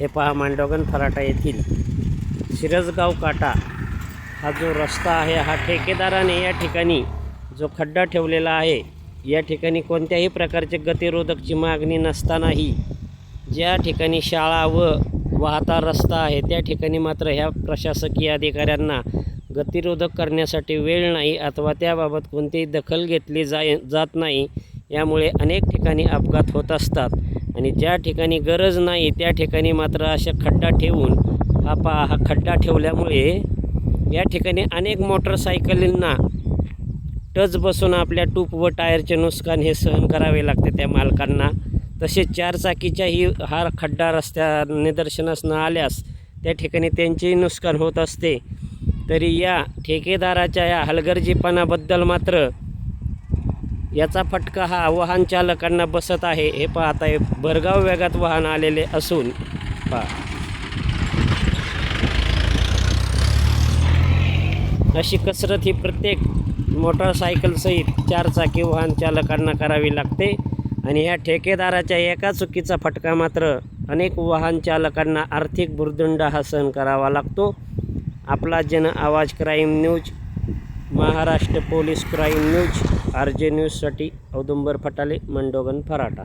हे पहा मांडवगण फराटा येथील शिरसगाव काटा. हा जो रस्ता आहे हा ठेकेदाराने या ठिकाणी जो खड्डा ठेवलेला आहे या ठिकाणी कोणत्याही प्रकारचे गतिरोधकची मागणी नसतानाही ज्या ठिकाणी शाळा व वाहता रस्ता आहे त्या ठिकाणी मात्र ह्या प्रशासकीय अधिकाऱ्यांना गतिरोधक करण्यासाठी वेळ नाही अथवा त्याबाबत कोणतीही दखल घेतली जाय जात नाही. यामुळे अनेक ठिकाणी अपघात होत असतात. आणि ज्या ठिकाणी गरज नाही त्या ठिकाणी मात्र अशा खड्डा ठेवून हा पा हा खड्डा ठेवल्यामुळे या ठिकाणी अनेक मोटरसायकलींना टच बसून आपल्या टूप व टायरचे नुकसान हे सहन करावे लागते त्या मालकांना. तसेच चारचाकीच्याही हा खड्डा रस्त्या निदर्शनास न आल्यास त्या ठिकाणी त्यांचेही नुकसान होत असते. तरी या ठेकेदाराच्या या हलगर्जीपणाबद्दल मात्र याचा फटका हा वाहन चालकांना बसत आहे. हे पाहत भरगाव वेगात वाहन आलेले असून पहा. अशी कसरत ही प्रत्येक मोटरसायकलसहित चारचाकी वाहन चालकांना करावी लागते आणि ह्या ठेकेदाराच्या एका चुकीचा फटका मात्र अनेक वाहन चालकांना आर्थिक भुर्दंड हा सहन करावा लागतो. आपला जन आवाज crime news Maharashtra police crime news R J न्यूजसाठी औदुंबर फटाले मंडोगन फराटा.